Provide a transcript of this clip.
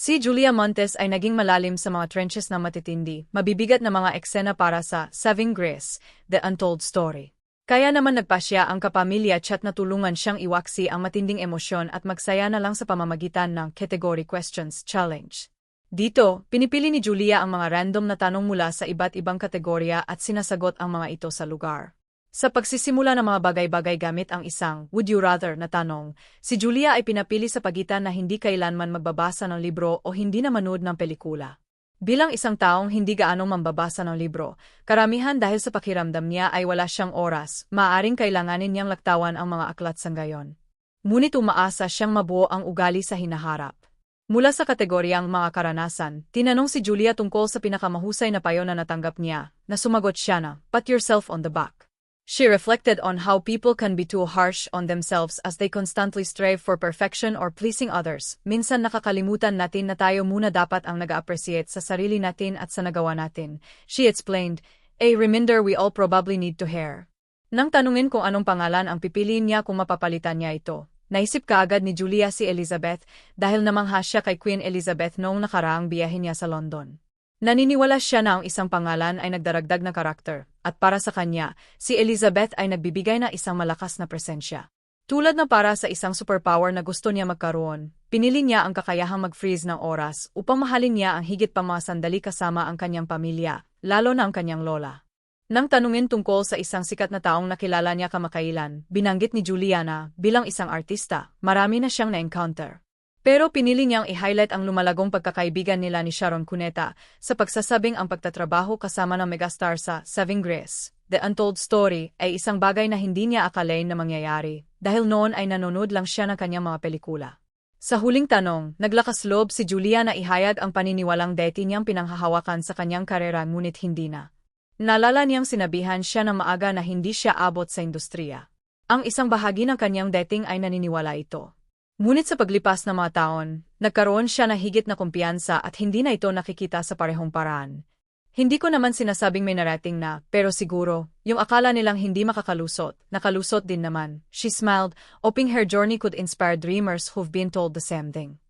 Si Julia Montes ay naging malalim sa mga trenches na matitindi, mabibigat na mga eksena para sa Saving Grace, The Untold Story. Kaya naman nagpasya ang kapamilya at natulungan siyang iwaksi ang matinding emosyon at magsaya na lang sa pamamagitan ng Category Questions Challenge. Dito, pinipili ni Julia ang mga random na tanong mula sa iba't ibang kategorya at sinasagot ang mga ito sa lugar. Sa pagsisimula ng mga bagay-bagay gamit ang isang would you rather na tanong, si Julia ay pinapili sa pagitan na hindi kailanman magbabasa ng libro o hindi na manood ng pelikula. Bilang isang taong hindi gaanong mambabasa ng libro, karamihan dahil sa pakiramdam niya ay wala siyang oras, maaring kailanganin niyang laktawan ang mga aklat sa gayon. Ngunit umaasa siyang mabuo ang ugali sa hinaharap. Mula sa kategoryang mga karanasan, tinanong si Julia tungkol sa pinakamahusay na payo na natanggap niya, na sumagot siya na, pat yourself on the back. She reflected on how people can be too harsh on themselves as they constantly strive for perfection or pleasing others. Minsan nakakalimutan natin na tayo muna dapat ang nag-appreciate sa sarili natin at sa nagawa natin. She explained, a reminder we all probably need to hear. Nang tanungin kung anong pangalan ang pipiliin niya kung mapapalitan niya ito, naisip kaagad ni Julia si Elizabeth dahil namangha siya kay Queen Elizabeth noong nakaraang biyahe niya sa London. Naniniwala siya na ang isang pangalan ay nagdaragdag na karakter, at para sa kanya, si Elizabeth ay nagbibigay na isang malakas na presensya. Tulad na para sa isang superpower na gusto niya magkaroon, pinili niya ang kakayahang mag-freeze ng oras upang mahalin niya ang higit pa mga sandali kasama ang kanyang pamilya, lalo na ang kanyang lola. Nang tanungin tungkol sa isang sikat na taong nakilala niya kamakailan, binanggit ni Juliana bilang isang artista, marami na siyang na-encounter. Pero pinili niyang i-highlight ang lumalagong pagkakaibigan nila ni Sharon Cuneta sa pagsasabing ang pagtatrabaho kasama ng megastar sa Saving Grace, The Untold Story, ay isang bagay na hindi niya akalain na mangyayari dahil noon ay nanonood lang siya ng kanyang mga pelikula. Sa huling tanong, naglakas loob si Julia na ihayag ang paniniwalang deti niyang pinanghahawakan sa kanyang karera ngunit hindi na. Nalala niyang sinabihan siya ng maaga na hindi siya abot sa industriya. Ang isang bahagi ng kanyang dating ay naniniwala ito. Ngunit sa paglipas ng mga taon, nagkaroon siya ng higit na kumpiyansa at hindi na ito nakikita sa parehong paraan. Hindi ko naman sinasabing may narating na, pero siguro, yung akala nilang hindi makakalusot, nakalusot din naman. She smiled, hoping her journey could inspire dreamers who've been told the same thing.